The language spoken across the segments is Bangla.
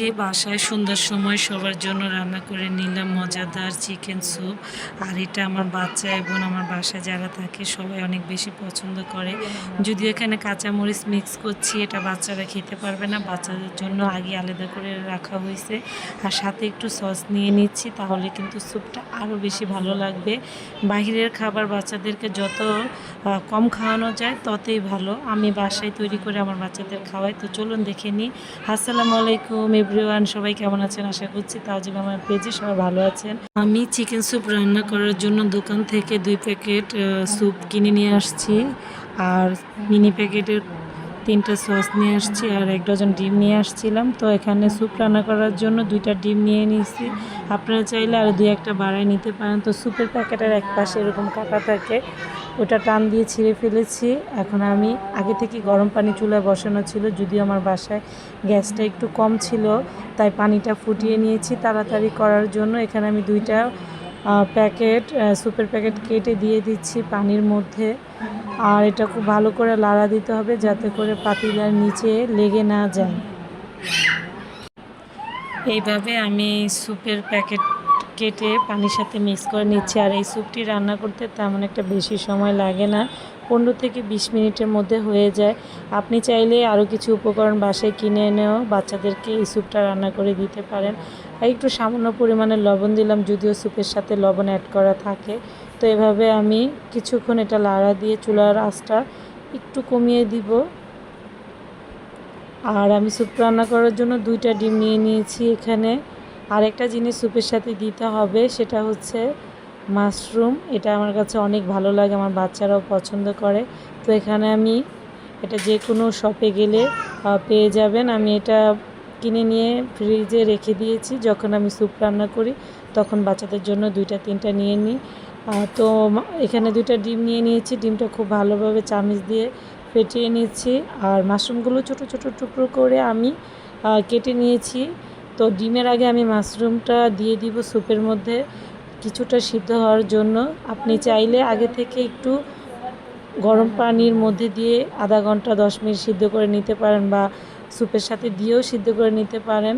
আজকে বাসায় সন্ধ্যার সময় সবার জন্য রান্না করে নিলাম মজাদার চিকেন স্যুপ। আর এটা আমার বাচ্চা এবং আমার বাসায় যারা থাকে সবাই অনেক বেশি পছন্দ করে। যদিও এখানে কাঁচামরিচ মিক্স করছি, এটা বাচ্চারা খেতে পারবে না। বাচ্চাদের জন্য আগে আলাদা করে রাখা হয়েছে। আর সাথে একটু সস নিয়ে নিচ্ছি, তাহলে কিন্তু স্যুপটা আরও বেশি ভালো লাগবে। বাহিরের খাবার বাচ্চাদেরকে যত কম খাওয়ানো যায় ততই ভালো। আমি বাসায় তৈরি করে আমার বাচ্চাদের খাওয়াই। তো চলুন দেখে নিই। আসসালামু আলাইকুম এভরিওয়ান, সবাই কেমন আছেন? আশা করছি তাজিব আমার পেজে সবাই ভালো আছেন। আমি চিকেন স্যুপ রান্না করার জন্য দোকান থেকে দুই প্যাকেট স্যুপ কিনে নিয়ে আসছি। আর মিনি প্যাকেটের তিনটা সস নিয়ে আসছি আর এক ডজন ডিম নিয়ে আসছিলাম। তো এখানে স্যুপ রান্না করার জন্য দুইটা ডিম নিয়ে নিয়েছি। আপনারা চাইলে আর দুই একটা বাড়ায় নিতে পারেন। তো স্যুপের প্যাকেটের এক পাশে এরকম কাটা থাকে। ওটা টান দিয়ে ছিঁড়ে ফেলেছি। এখন আমি আগে থেকে গরম পানি চুলায় বসানো ছিল, যদিও আমার বাসায় গ্যাসটা একটু কম ছিল, তাই পানিটা ফুটিয়ে নিয়েছি তাড়াতাড়ি করার জন্য। এখানে আমি দুইটা প্যাকেট আহ, স্যুপের প্যাকেট কেটে দিয়ে দিচ্ছি পানির মধ্যে। আর এটা খুব ভালো করে লাড়া দিতে হবে যাতে করে পাতিলার নিচে লেগে না যায়। এইভাবে আমি সুপের প্যাকেট কেটে পানির সাথে মিক্স করে নিচ্ছি। আর এই স্যুপটি রান্না করতে তেমন একটা বেশি সময় লাগে না। পনেরো থেকে বিশ মিনিটের মধ্যে হয়ে যায়। আপনি চাইলে আরও কিছু উপকরণ বাসায় কিনে এনেও বাচ্চাদেরকে এই স্যুপটা রান্না করে দিতে পারেন। আর একটু সামান্য পরিমাণে লবণ দিলাম, যদিও স্যুপের সাথে লবণ অ্যাড করা থাকে। তো এভাবে আমি কিছুক্ষণ এটা লাড়া দিয়ে চুলার আঁচটা একটু কমিয়ে দিব। আর আমি স্যুপ রান্না করার জন্য দুইটা ডিম নিয়ে নিয়েছি এখানে। আরেকটা জিনিস স্যুপের সাথে দিতে হবে, সেটা হচ্ছে মাশরুম। এটা আমার কাছে অনেক ভালো লাগে, আমার বাচ্চারাও পছন্দ করে। তো এখানে আমি এটা যে কোনো শপে গেলে পেয়ে যাবেন। আমি এটা কিনে নিয়ে ফ্রিজে রেখে দিয়েছি। যখন আমি স্যুপ রান্না করি, তখন বাচ্চাদের জন্য দুইটা, তিনটা নিয়ে নিই। তো এখানে দুইটা ডিম নিয়ে নিয়েছি। ডিমটা খুব ভালোভাবে চামিচ দিয়ে ফেটিয়ে নিচ্ছি। আর মাশরুমগুলো ছোট ছোট টুকরো করে আমি কেটে নিয়েছি। তো ডিমের আগে আমি মাশরুমটা দিয়ে দিব স্যুপের মধ্যে কিছুটা সিদ্ধ হওয়ার জন্য। আপনি চাইলে আগে থেকে একটু গরম পানির মধ্যে দিয়ে আধা ঘণ্টা, দশ মিনিট সিদ্ধ করে নিতে পারেন বা স্যুপের সাথে দিয়েও সিদ্ধ করে নিতে পারেন।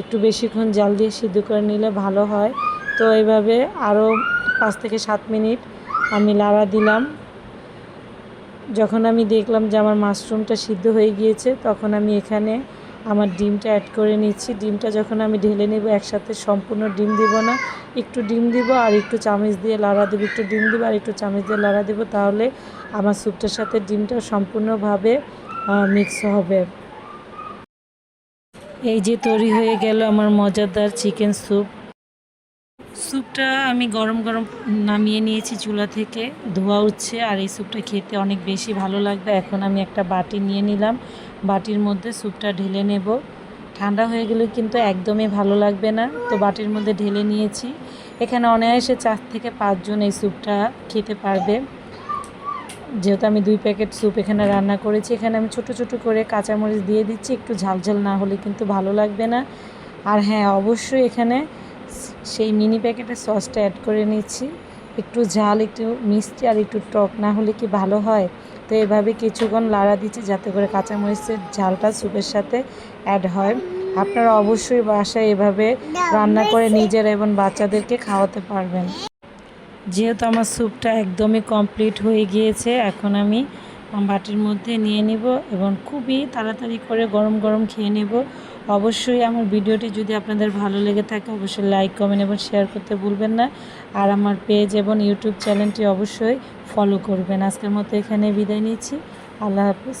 একটু বেশিক্ষণ জাল দিয়ে সিদ্ধ করে নিলে ভালো হয়। তো এইভাবে আরও পাঁচ থেকে সাত মিনিট আমি লাড়া দিলাম। যখন আমি দেখলাম যে আমার মাশরুমটা সিদ্ধ হয়ে গিয়েছে, তখন আমি এখানে আমার ডিমটা অ্যাড করে নিচ্ছি। ডিমটা যখন আমি ঢেলে নেব, একসাথে সম্পূর্ণ ডিম দেবো না। একটু ডিম দিব আর একটু চামচ দিয়ে লাড়া দেবো। একটু ডিম দিব আর একটু চামচ দিয়ে লাড়া দেবো তাহলে আমার স্যুপটার সাথে ডিমটা সম্পূর্ণভাবে মিক্স হবে। এই যে তৈরি হয়ে গেল আমার মজাদার চিকেন স্যুপ স্যুপটা আমি গরম গরম নামিয়ে নিয়েছি চুলা থেকে। ধোয়া উঠছে আর এই স্যুপটা খেতে অনেক বেশি ভালো লাগবে। এখন আমি একটা বাটি নিয়ে নিলাম। বাটির মধ্যে স্যুপটা ঢেলে নেব। ঠান্ডা হয়ে গেলে কিন্তু একদমই ভালো লাগবে না। তো বাটির মধ্যে ঢেলে নিয়েছি। এখানে অনায়াসে চার থেকে পাঁচজন এই স্যুপটা খেতে পারবে। যেহেতু আমি দুই প্যাকেট স্যুপ এখানে রান্না করেছি, এখানে আমি ছোট ছোট করে কাঁচামরিচ দিয়ে দিচ্ছি। একটু ঝালঝাল না হলে কিন্তু ভালো লাগবে না। আর হ্যাঁ অবশ্যই এখানে সেই মিনি প্যাকেটের সসটা অ্যাড করে নিচ্ছি। একটু ঝাল, একটু মিষ্টি আর একটু টক না হলে কি ভালো হয়? তো এভাবে কিছুক্ষণ লাড়া দিচ্ছি যাতে করে কাঁচামরিচের ঝালটা স্যুপের সাথে অ্যাড হয়। আপনারা অবশ্যই বাসায় এভাবে রান্না করে নিজের এবং বাচ্চাদেরকে খাওয়াতে পারবেন। যেহেতু আমার স্যুপটা একদমই কমপ্লিট হয়ে গিয়েছে, এখন আমি বাটির মধ্যে নিয়ে নিব এবং খুবই তাড়াতাড়ি করে গরম গরম খেয়ে নেব। অবশ্যই আমার ভিডিওটি যদি আপনাদের ভালো লেগে থাকে, অবশ্যই লাইক কমেন্ট এবং শেয়ার করতে ভুলবেন না। আর আমার পেজ এবং ইউটিউব চ্যানেলটি অবশ্যই ফলো করবেন। আজকের মতো এখানে বিদায় নিচ্ছি। আল্লাহ হাফিজ।